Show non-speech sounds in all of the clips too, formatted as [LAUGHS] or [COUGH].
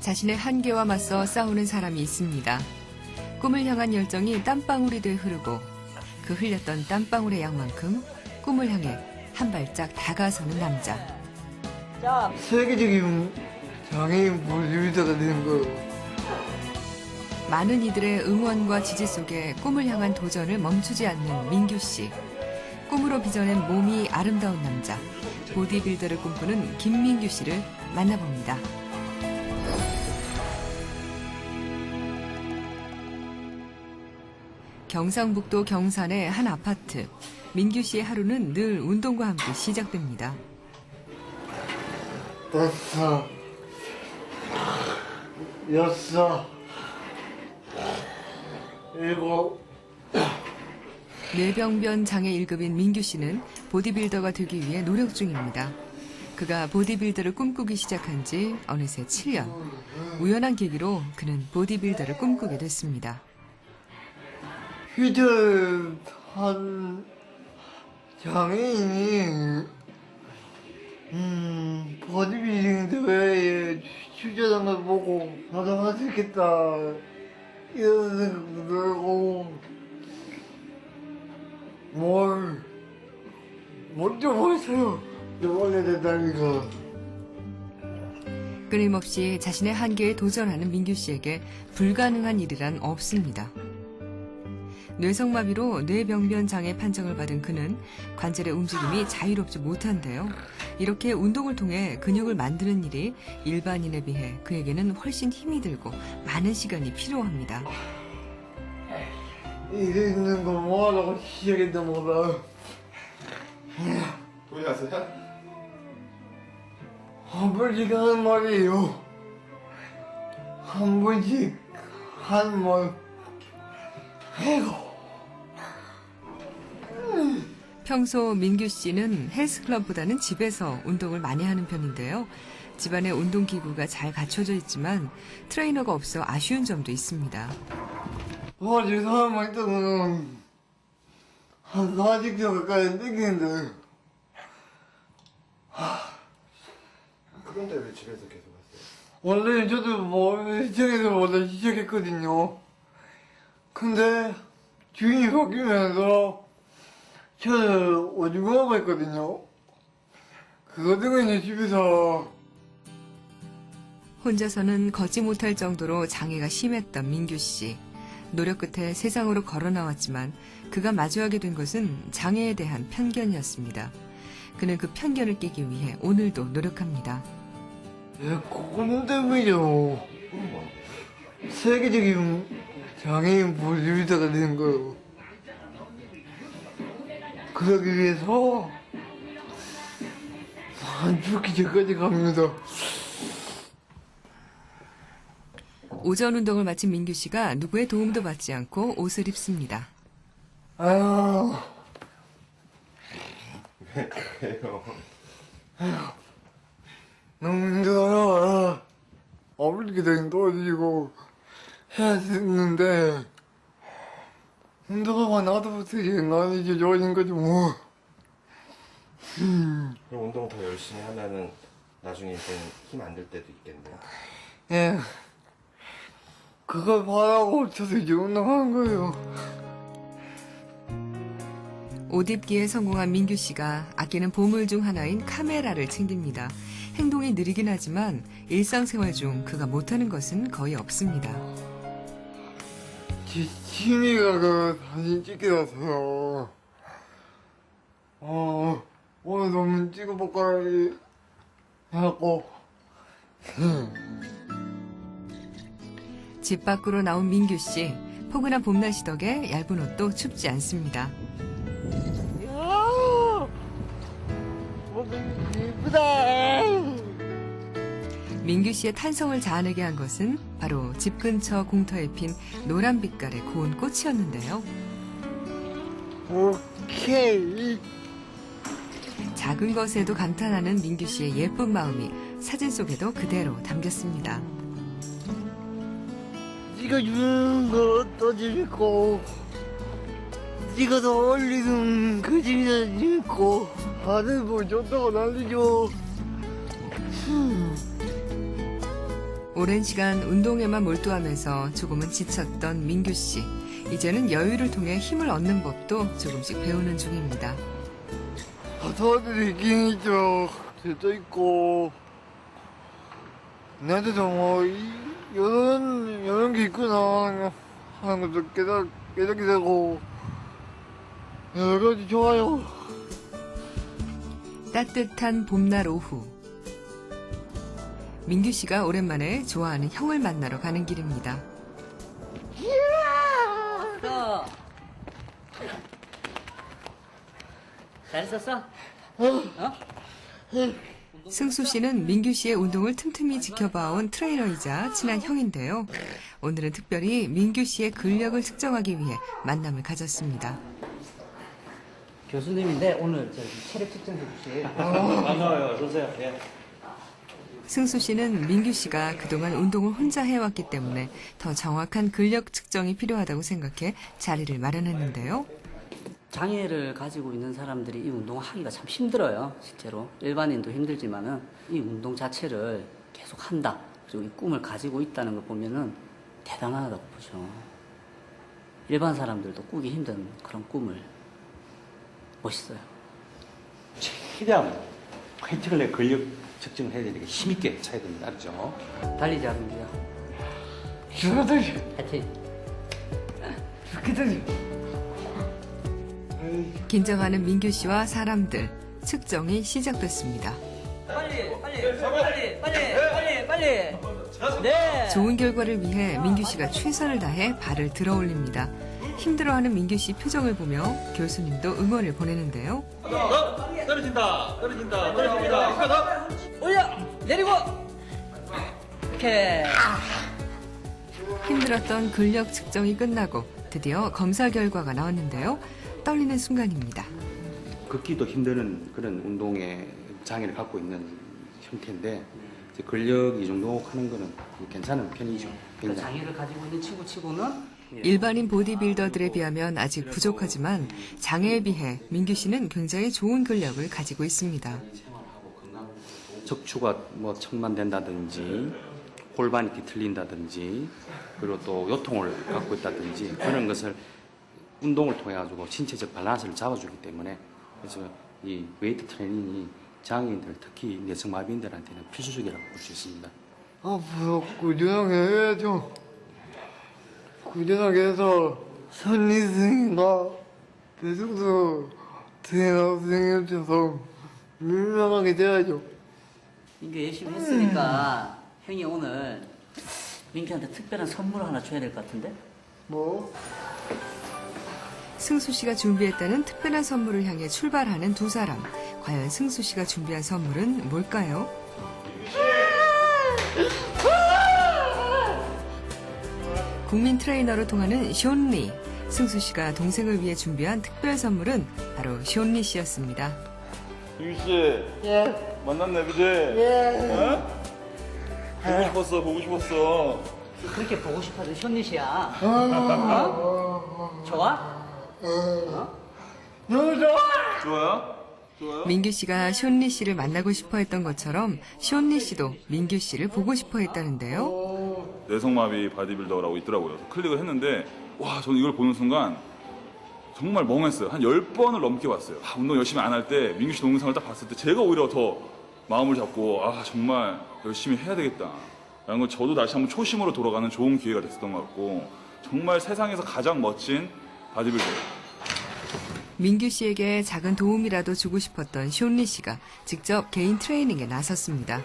자신의 한계와 맞서 싸우는 사람이 있습니다. 꿈을 향한 열정이 땀방울이 돼 흐르고 그 흘렸던 땀방울의 양만큼 꿈을 향해 한 발짝 다가서는 남자. 세계적인 장애인 보디빌더가 되는 거예요. 많은 이들의 응원과 지지 속에 꿈을 향한 도전을 멈추지 않는 민규 씨. 꿈으로 빚어낸 몸이 아름다운 남자. 보디빌더를 꿈꾸는 김민규 씨를 만나봅니다. 경상북도 경산의 한 아파트. 민규 씨의 하루는 늘 운동과 함께 시작됩니다. 다섯, 여섯, 일곱, 뇌병변 장애 1급인 민규 씨는 보디빌더가 되기 위해 노력 중입니다. 그가 보디빌더를 꿈꾸기 시작한 지 어느새 7년. 우연한 계기로 그는 보디빌더를 꿈꾸게 됐습니다. 휴대한 장애인이 음 보디빌딩 대회에 출전한 걸 보고 나도 할 수 있겠다. 이런 생각도 들고 뭘 먼저 보였어요. 원래 된다니까. 끊임없이 자신의 한계에 도전하는 민규 씨에게 불가능한 일이란 없습니다. 뇌성마비로 뇌병변 장애 판정을 받은 그는 관절의 움직임이 자유롭지 못한데요. 이렇게 운동을 통해 근육을 만드는 일이 일반인에 비해 그에게는 훨씬 힘이 들고 많은 시간이 필요합니다. 이래 있는 거 뭐하라고 시작했나 몰라 어디 갔어요? 한 번씩 하는 말이에요. 한 번씩 한 말. 아이고. 평소 민규 씨는 헬스클럽보다는 집에서 운동을 많이 하는 편인데요. 집안에 운동기구가 잘 갖춰져 있지만 트레이너가 없어 아쉬운 점도 있습니다. 어제 사람만 있다가는 한 40kg 가까이 땡기는데. 그런데 왜 집에서 계속 왔어요? 원래 저도 뭐 시청에서 보다 시작했거든요. 근데 주인이 바뀌면서 저는 오징어가 있거든요. 그거 등에 집에서 혼자서는 걷지 못할 정도로 장애가 심했던 민규 씨. 노력 끝에 세상으로 걸어 나왔지만 그가 마주하게 된 것은 장애에 대한 편견이었습니다. 그는 그 편견을 깨기 위해 오늘도 노력합니다. 예, 그건 때문이죠. 세계적인 장애인 보디빌더가 되는 거예요. 그러기 위해서 안 죽기 전까지 갑니다. 오전 운동을 마친 민규 씨가 누구의 도움도 받지 않고 옷을 입습니다. 아유, 왜요? 너무 힘들어요. 되긴 떨어지고 해야 했는데 운동하고 나서부터 많이 이제 좋아진 거지 뭐. 그럼 운동 더 열심히 하면은 나중에 이제 힘안 들 때도 있겠네요. 예. 그걸 바라고 저도 이제 운동하는 거예요. 옷 입기에 성공한 민규 씨가 아끼는 보물 중 하나인 카메라를 챙깁니다. 행동이 느리긴 하지만 일상생활 중 그가 못하는 것은 거의 없습니다. 제 취미가 그 사진 찍기라서요. 어, 오늘 너무 찍어볼까 해갖고. [LAUGHS] 집 밖으로 나온 민규 씨. 포근한 봄날씨 덕에 얇은 옷도 춥지 않습니다. 야! 오늘 예쁘다! 민규 씨의 탄성을 자아내게 한 것은 바로 집 근처 공터에 핀 노란 빛깔의 고운 꽃이었는데요. 오케이. 작은 것에도 감탄하는 민규 씨의 예쁜 마음이 사진 속에도 그대로 담겼습니다. 찍어주는 것도 재밌고, 찍어서 올리는 그 재미도 재밌고, 하늘 뭐 좋다고 난리죠. 오랜 시간 운동에만 몰두하면서 조금은 지쳤던 민규 씨. 이제는 여유를 통해 힘을 얻는 법도 조금씩 배우는 중입니다. 가사들이 있긴 있죠. 제도 있고. 나한테도 뭐, 이, 이런, 이런 게 있구나 하는 것도 깨닫, 깨닫게 되고. 여러 가지 좋아요. 따뜻한 봄날 오후. 민규 씨가 오랜만에 좋아하는 형을 만나러 가는 길입니다. 또. 잘 있었어? 승수 씨는 민규 씨의 운동을 틈틈이 지켜봐온 트레이너이자 친한 형인데요. 오늘은 특별히 민규 씨의 근력을 측정하기 위해 만남을 가졌습니다. 교수님인데 오늘 체력 측정해 주실. 반가워요. 어서오세요. 예. 승수 씨는 민규 씨가 그동안 운동을 혼자 해왔기 때문에 더 정확한 근력 측정이 필요하다고 생각해 자리를 마련했는데요. 장애를 가지고 있는 사람들이 이 운동을 하기가 참 힘들어요. 실제로 일반인도 힘들지만은 이 운동 자체를 계속 한다. 그리고 이 꿈을 가지고 있다는 걸 보면은 대단하다고 보죠. 일반 사람들도 꾸기 힘든 그런 꿈을 멋있어요. 최대한 화이팅을 내 근력 측정을 해야 되니까 힘있게 차야 됩니다. 알죠? 달리자, 민규야. 죽어들이, 하여튼 죽기들이. 긴장하는 민규 씨와 사람들 측정이 시작됐습니다. 빨리, 빨리, 빨리, 빨리, 빨리, 빨리. 네. 좋은 결과를 위해 민규 씨가 최선을 다해 발을 들어 올립니다. 힘들어하는 민규 씨 표정을 보며 교수님도 응원을 보내는데요. 올려 내리고 이렇게 힘들었던 근력 측정이 끝나고 드디어 검사 결과가 나왔는데요. 떨리는 순간입니다. 걷기도 힘드는 그런 운동의 장애를 갖고 있는 형태인데 이제 근력 이 정도 하는 거는 괜찮은 편이죠. 그. 장애를 가지고 있는 친구치고는 일반인 보디빌더들에 비하면 아직 부족하지만 장애에 비해 민규 씨는 굉장히 좋은 근력을 가지고 있습니다. 척추가 뭐 청만된다든지 골반이 뒤틀린다든지 그리고 또 요통을 갖고 있다든지 그런 것을 운동을 통해 가지고 신체적 밸런스를 잡아주기 때문에 그래서 이 웨이트 트레이닝이 장애인들 특히 내성 마비인들한테는 필수적이라고 볼 수 있습니다. 앞으로 꾸준하게 해야죠. 해서 선리승인가 대승수 트레이너 선생님처럼 유명하게 돼야죠. 민규 열심히 했으니까 형이 오늘 민규한테 특별한 선물을 하나 줘야 될 것 같은데 뭐? 승수 씨가 준비했다는 특별한 선물을 향해 출발하는 두 사람. 과연 승수 씨가 준비한 선물은 뭘까요? 국민 트레이너로 통하는 쇼리. 승수 씨가 동생을 위해 준비한 특별 선물은 바로 쇼리 씨였습니다. 유기 씨 예, 만났네 그지? 예. 어? 보고 싶었어 보고 싶었어 그렇게 보고 싶어도 현닛이야 어? 좋아? 너무 좋아! 좋아요? 좋아요? 민규 씨가 쇼리 씨를 만나고 싶어 했던 것처럼 쇼리 씨도 민규 씨를 보고 싶어 했다는데요. 내성마비 바디빌더라고 있더라고요 그래서 클릭을 했는데 와 저는 이걸 보는 순간 정말 멍했어요 한 10번을 넘게 봤어요 아, 운동 열심히 안 할 때 민규 씨 동영상을 딱 봤을 때 제가 오히려 더 마음을 잡고 아 정말 열심히 해야 되겠다 라는 걸 저도 다시 한번 초심으로 돌아가는 좋은 기회가 됐었던 것 같고 정말 세상에서 가장 멋진 바디빌더 민규 씨에게 작은 도움이라도 주고 싶었던 쇼리 씨가 직접 개인 트레이닝에 나섰습니다.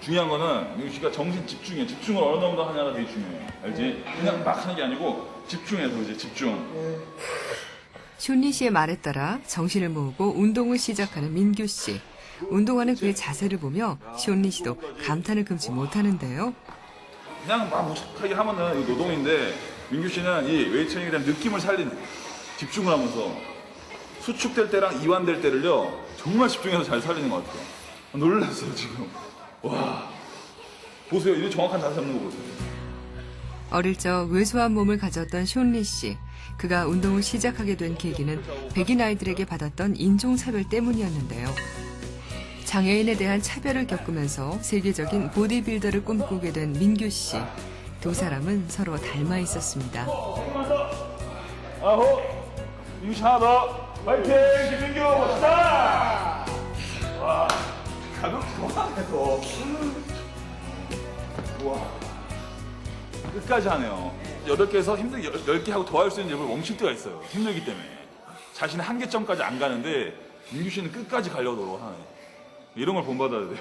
중요한 거는 민규 씨가 정신 집중해. 집중을 어느 정도 하냐가 되게 중요해. 알지? 그냥 막 하는 게 아니고 집중해서 이제 집중. 쇼리 씨의 말에 따라 정신을 모으고 운동을 시작하는 민규 씨. 운동하는 그의 자세를 보며 쇼리 씨도 감탄을 금치 못하는데요. 그냥 막 무식하게 하면은 노동인데 민규 씨는 이 웨이트 트레이닝에 대한 느낌을 살리는 집중을 하면서 수축될 때랑 이완될 때를요 정말 집중해서 잘 살리는 것 같아요. 놀랐어요 지금. 와 보세요 이게 정확한 자세 잡는 거 보세요. 어릴 적 왜소한 몸을 가졌던 쇼리 씨. 그가 운동을 시작하게 된 계기는 백인 아이들에게 받았던 인종차별 때문이었는데요. 장애인에 대한 차별을 겪으면서 세계적인 보디빌더를 꿈꾸게 된 민규 씨. 두 사람은 서로 닮아 있었습니다. 파이팅, 김민규, 멋있다! 와, 가볍게 좋아하네, 또. 우와. 끝까지 하네요. 여덟 개에서 힘들게 열- 열개 하고 더 할 수 있는 점을 멈출 때가 있어요. 힘들기 때문에. 자신의 한계점까지 안 가는데, 민규 씨는 끝까지 가려고 노력하네. 이런 걸 본받아야 돼요.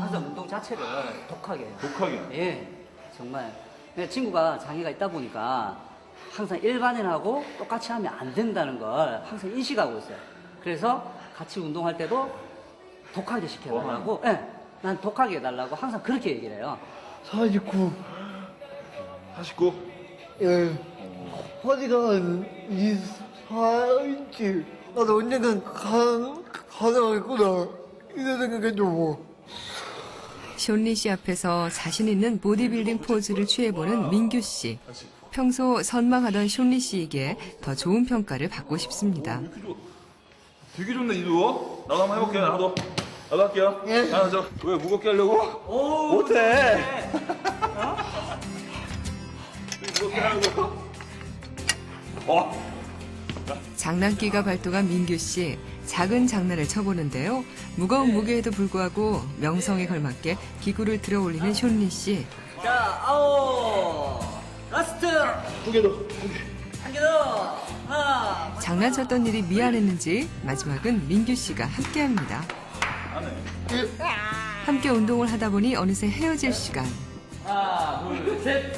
항상 운동 자체를 독하게 해요. 독하게. 예, 정말. 내 친구가 장애가 있다 보니까 항상 일반인하고 똑같이 하면 안 된다는 걸 항상 인식하고 있어요. 그래서 같이 운동할 때도 독하게 시켜달라고, 예, 난 독하게 해달라고 항상 그렇게 얘기를 해요. 49. 49. 예. 허리가 24인치. 나도 언젠간 가, 가능하겠구나. 이런 생각해도 뭐. 쇼리 씨 앞에서 자신 있는 보디빌딩 포즈를 취해보는 민규 씨. 평소 선망하던 쇼리 씨에게 더 좋은 평가를 받고 싶습니다. 되게 좋네, 이도. 나도 한번 해볼게요, 나도. 나도 할게요. 하나, 저, 왜 무겁게 하려고? 못해. 장난기가 발동한 민규 씨. 작은 장난을 쳐보는데요. 무거운 무게에도 불구하고 명성에 걸맞게 기구를 들어 올리는 쇼리 씨. 자, 아홉, 라스트! 두 개 더. 한 개 더! 하나, 장난쳤던 일이 미안했는지 마지막은 민규 씨가 함께 합니다. 안 해. 함께 운동을 하다 보니 어느새 헤어질 시간. 하나, 둘, 셋!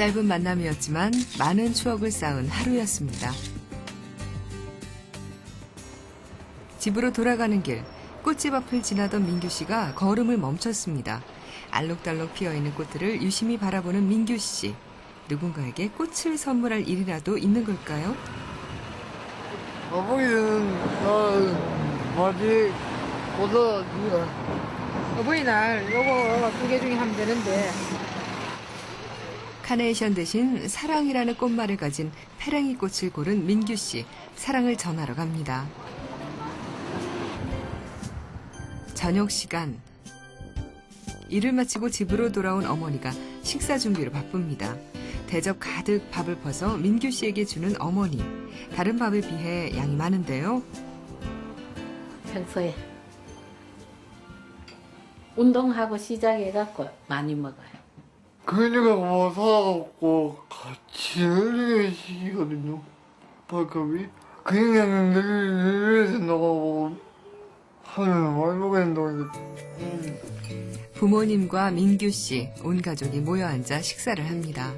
짧은 만남이었지만 많은 추억을 쌓은 하루였습니다. 집으로 돌아가는 길, 꽃집 앞을 지나던 민규 씨가 걸음을 멈췄습니다. 알록달록 피어있는 꽃들을 유심히 바라보는 민규 씨. 누군가에게 꽃을 선물할 일이라도 있는 걸까요? 아버지는 나 바지 보다 어버이날 요거 두 개 중에 하면 되는데 카네이션 대신 사랑이라는 꽃말을 가진 페랭이 꽃을 고른 민규 씨. 사랑을 전하러 갑니다. 저녁 시간. 일을 마치고 집으로 돌아온 어머니가 식사 준비로 바쁩니다. 대접 가득 밥을 퍼서 민규 씨에게 주는 어머니. 다른 밥에 비해 양이 많은데요. 평소에 운동하고 시작해갖고 많이 먹어요. 그녀가 뭐 사갖고 같이 흘리는 시기거든요. 밥값이. 그냥 내려서 나가고 하면 먹어야 된다고 부모님과 민규 씨, 온 가족이 모여 앉아 식사를 합니다.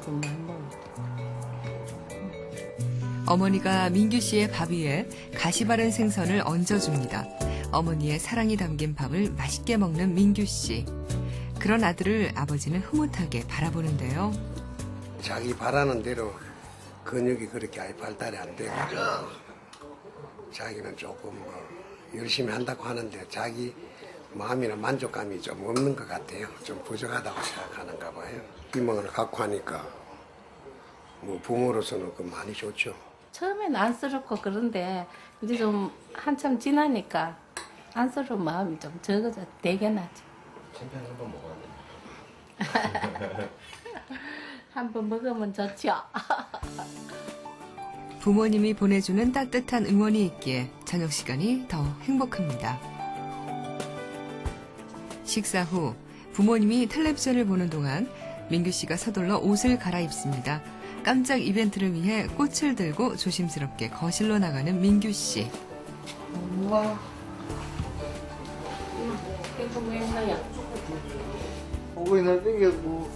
것만 먹어. 어머니가 민규 씨의 밥 위에 가시 바른 생선을 얹어줍니다. 어머니의 사랑이 담긴 밥을 맛있게 먹는 민규 씨. 그런 아들을 아버지는 흐뭇하게 바라보는데요. 자기 바라는 대로 근육이 그렇게 아예 발달이 안 돼가지고 자기는 조금 뭐 열심히 한다고 하는데 자기 마음이나 만족감이 좀 없는 것 같아요. 좀 부족하다고 생각하는가 봐요. 희망을 갖고 하니까 뭐 부모로서는 그 많이 좋죠. 처음엔 안쓰럽고 그런데 이제 좀 한참 지나니까 안쓰러운 마음이 좀 적어져 되게 나죠. 챔피언 한 번 먹어야 돼. [LAUGHS] 한 번 먹으면 좋죠. [LAUGHS] 부모님이 보내주는 따뜻한 응원이 있기에 저녁 시간이 더 행복합니다. 식사 후 부모님이 텔레비전을 보는 동안 민규 씨가 서둘러 옷을 갈아입습니다. 깜짝 이벤트를 위해 꽃을 들고 조심스럽게 거실로 나가는 민규 씨. 엄마, 이거 왜 했나요? 어머니 나 땡겼고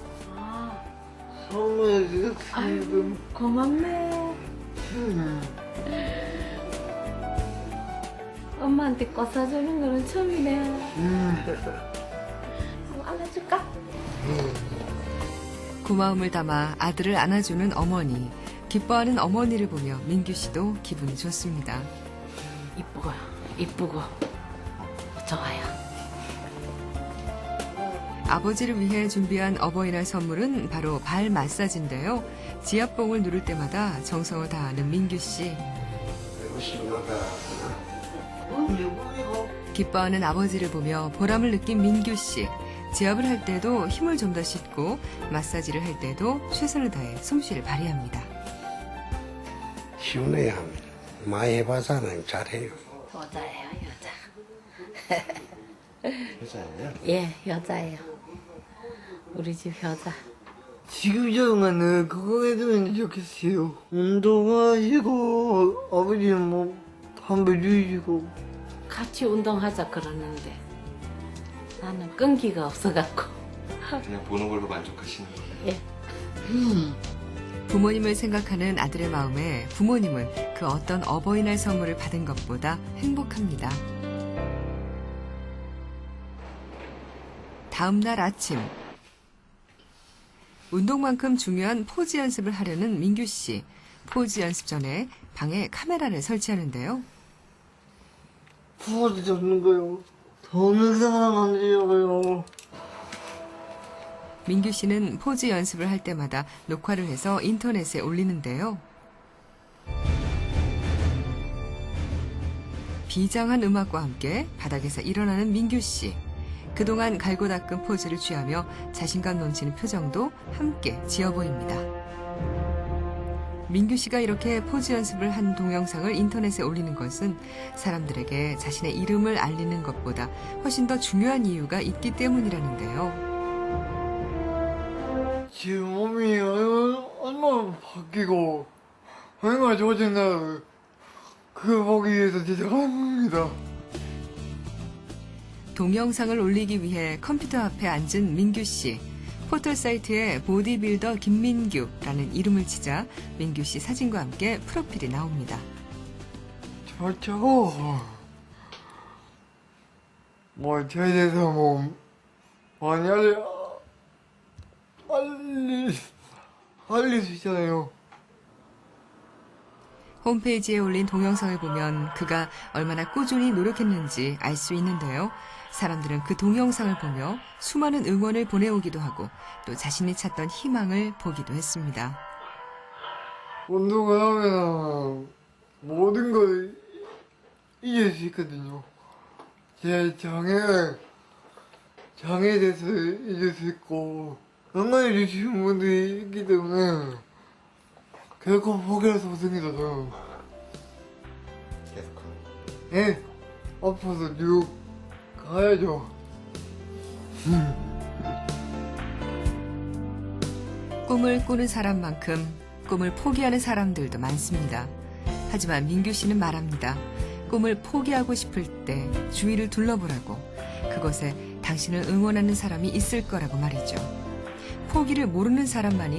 선물해 주셨으면 고맙네. 엄마한테 꽃 사주는 거는 처음이네. 한번 안아줄까? 고마움을 담아 아들을 안아주는 어머니. 기뻐하는 어머니를 보며 민규 씨도 기분이 좋습니다. 이쁘고 이쁘고 좋아요. 아버지를 위해 준비한 어버이날 선물은 바로 발 마사지인데요. 지압봉을 누를 때마다 정성을 다하는 민규 씨. 기뻐하는 아버지를 보며 보람을 느낀 민규 씨. 제압을 할 때도 힘을 좀 더 싣고 마사지를 할 때도 최선을 다해 솜씨를 발휘합니다. 시원해야 합니다. 많이 해봐서는 잘해요. 여자예요, 여자. 여자예요? [LAUGHS] 예, 여자예요. 우리 집 여자. 지금 정도는 그거 해주면 좋겠어요. 운동하시고, 아버지는 뭐, 담배 주시고. 같이 운동하자 그러는데 나는 끈기가 없어갖고. 그냥 보는 걸로 만족하시는 거예요? 예. 부모님을 생각하는 아들의 마음에 부모님은 그 어떤 어버이날 선물을 받은 것보다 행복합니다. 다음 날 아침. 운동만큼 중요한 포즈 연습을 하려는 민규 씨. 포즈 연습 전에 방에 카메라를 설치하는데요. 부어도 잡는 거요. 더는 사람 안 돼요. 민규 씨는 포즈 연습을 할 때마다 녹화를 해서 인터넷에 올리는데요. 비장한 음악과 함께 바닥에서 일어나는 민규 씨. 그동안 갈고 닦은 포즈를 취하며 자신감 넘치는 표정도 함께 지어 보입니다. 민규 씨가 이렇게 포즈 연습을 한 동영상을 인터넷에 올리는 것은 사람들에게 자신의 이름을 알리는 것보다 훨씬 더 중요한 이유가 있기 때문이라는데요. 제 몸이 얼- 얼마나 바뀌고, 얼마나 좋아졌나, 그거 보기 위해서 진짜 합니다. 동영상을 올리기 위해 컴퓨터 앞에 앉은 민규 씨. 포털 사이트에 보디빌더 김민규라는 이름을 치자 민규 씨 사진과 함께 프로필이 나옵니다. 저쩌고, 뭐, 저에 대해서 뭐, 많이 알리, 알리, 알릴 수 있잖아요. 홈페이지에 올린 동영상을 보면 그가 얼마나 꾸준히 노력했는지 알 수 있는데요. 사람들은 그 동영상을 보며 수많은 응원을 보내오기도 하고 또 자신이 찾던 희망을 보기도 했습니다. 운동을 하면 모든 걸 이길 수 있거든요. 제 장애, 장애에 대해서 이길 수 있고, 응원해 주시는 분들이 있기 때문에, 결코 포기할 수 없습니다, 저는. 계속 하는 거. 예, 앞으로도 쭉 가야죠. 꿈을 꾸는 사람만큼 꿈을 포기하는 사람들도 많습니다. 하지만 민규 씨는 말합니다. 꿈을 포기하고 싶을 때 주위를 둘러보라고 그곳에 당신을 응원하는 사람이 있을 거라고 말이죠. 포기를 모르는 사람만이